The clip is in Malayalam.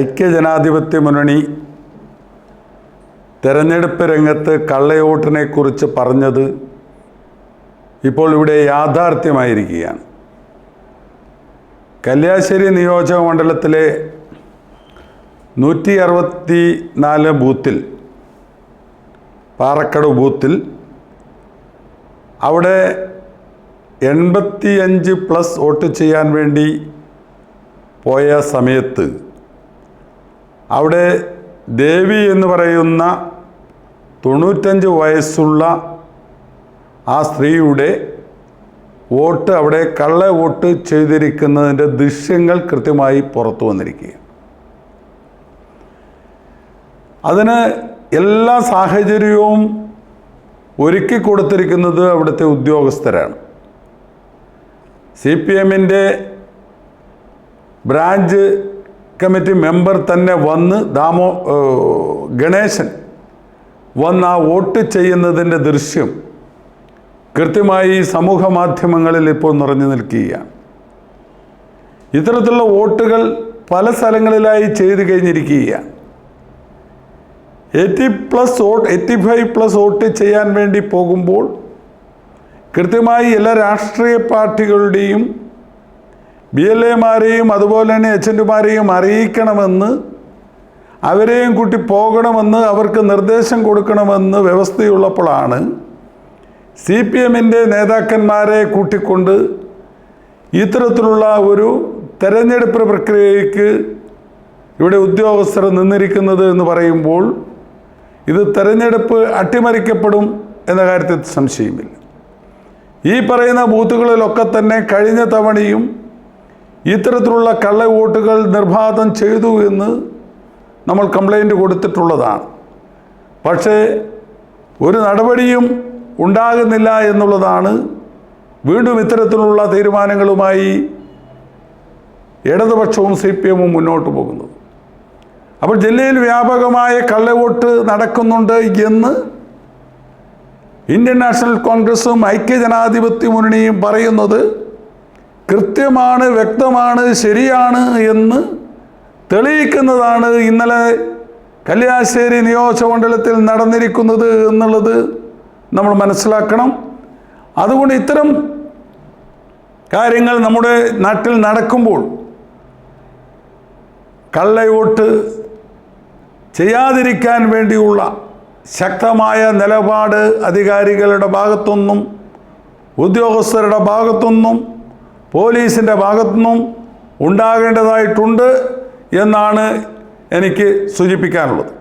ഐക്യജനാധിപത്യ മുന്നണി തെരഞ്ഞെടുപ്പ് രംഗത്ത് കള്ളയോട്ടിനെ കുറിച്ച് പറഞ്ഞത് ഇപ്പോൾ ഇവിടെ യാഥാർത്ഥ്യമായിരിക്കുകയാണ്. കല്യാശ്ശേരി നിയോജക മണ്ഡലത്തിലെ നൂറ്റി അറുപത്തി നാല് ബൂത്തിൽ പാറക്കട ബൂത്തിൽ അവിടെ എൺപത്തിയഞ്ച് പ്ലസ് വോട്ട് ചെയ്യാൻ വേണ്ടി പോയ സമയത്ത് അവിടെ ദേവി എന്ന് പറയുന്ന തൊണ്ണൂറ്റഞ്ച് വയസ്സുള്ള ആ സ്ത്രീയുടെ വോട്ട് അവിടെ കള്ള വോട്ട് ചെയ്തിരിക്കുന്നതിന്റെ ദൃശ്യങ്ങൾ കൃത്യമായി പുറത്തു വന്നിരിക്കുകയാണ്. അതിന് എല്ലാ സാഹചര്യവും ഒരുക്കി കൊടുത്തിരിക്കുന്നത് അവിടുത്തെ ഉദ്യോഗസ്ഥരാണ്. സി പി എമ്മിന്റെ ബ്രാഞ്ച് കമ്മിറ്റി മെമ്പർ തന്നെ വന്ന് ദാമോ ഗണേശൻ വന്ന് ആ വോട്ട് ചെയ്യുന്നതിന്റെ ദൃശ്യം കൃത്യമായി സമൂഹ മാധ്യമങ്ങളിൽ ഇപ്പോൾ നിറഞ്ഞു നിൽക്കുകയാണ്. ഇത്തരത്തിലുള്ള വോട്ടുകൾ പല സ്ഥലങ്ങളിലായി ചെയ്തു കഴിഞ്ഞിരിക്കുകയാണ്. Eighty plus vote eighty five plus vote ചെയ്യാൻ വേണ്ടി പോകുമ്പോൾ കൃത്യമായി എല്ലാ രാഷ്ട്രീയ പാർട്ടികളുടെയും ബി എൽ എമാരെയും അതുപോലെ തന്നെ എച്ചന്റുമാരെയും അറിയിക്കണമെന്ന് അവരെയും കൂട്ടി പോകണമെന്ന് അവർക്ക് നിർദ്ദേശം കൊടുക്കണമെന്ന് വ്യവസ്ഥയുള്ളപ്പോഴാണ് സി പി എമ്മിന്റെ നേതാക്കന്മാരെ കൂട്ടിക്കൊണ്ട് ഇത്തരത്തിലുള്ള ഒരു തെരഞ്ഞെടുപ്പ് പ്രക്രിയയ്ക്ക് ഇവിടെ ഉദ്യോഗസ്ഥർ നിന്നിരിക്കുന്നത് എന്ന് പറയുമ്പോൾ ഇത് തെരഞ്ഞെടുപ്പ് അട്ടിമറിക്കപ്പെടും എന്ന കാര്യത്തിൽ സംശയമില്ല. ഈ പറയുന്ന ബൂത്തുകളിലൊക്കെ തന്നെ കഴിഞ്ഞ തവണയും ഇത്തരത്തിലുള്ള കള്ള വോട്ടുകൾ നിർബാധം ചെയ്തു എന്ന് നമ്മൾ കംപ്ലൈന്റ് കൊടുത്തിട്ടുള്ളതാണ്. പക്ഷേ ഒരു നടപടിയും ഉണ്ടാകുന്നില്ല എന്നുള്ളതാണ് വീണ്ടും ഇത്തരത്തിലുള്ള തീരുമാനങ്ങളുമായി ഇടതുപക്ഷവും സി പി എമ്മും മുന്നോട്ട് പോകുന്നത്. അപ്പോൾ ജില്ലയിൽ വ്യാപകമായ കള്ളവോട്ട് നടക്കുന്നുണ്ട് എന്ന് ഇന്ത്യൻ നാഷണൽ കോൺഗ്രസും ഐക്യജനാധിപത്യ മുന്നണിയും പറയുന്നത് കൃത്യമാണ് വ്യക്തമാണ് ശരിയാണ് എന്ന് തെളിയിക്കുന്നതാണ് ഇന്നലെ കല്യാശ്ശേരി നിയോജകമണ്ഡലത്തിൽ നടന്നിരിക്കുന്നത് എന്നുള്ളത് നമ്മൾ മനസ്സിലാക്കണം. അതുകൊണ്ട് ഇത്തരം കാര്യങ്ങൾ നമ്മുടെ നാട്ടിൽ നടക്കുമ്പോൾ കള്ളയോട്ട് ചെയ്യാതിരിക്കാൻ വേണ്ടിയുള്ള ശക്തമായ നിലപാട് അധികാരികളുടെ ഭാഗത്തൊന്നും ഉദ്യോഗസ്ഥരുടെ ഭാഗത്തുനിന്നും പോലീസിന്റെ ഭാഗത്തുനിന്നും ഉണ്ടാകേണ്ടതായിട്ടുണ്ട് എന്നാണ് എനിക്ക് സൂചിപ്പിക്കാനുള്ളത്.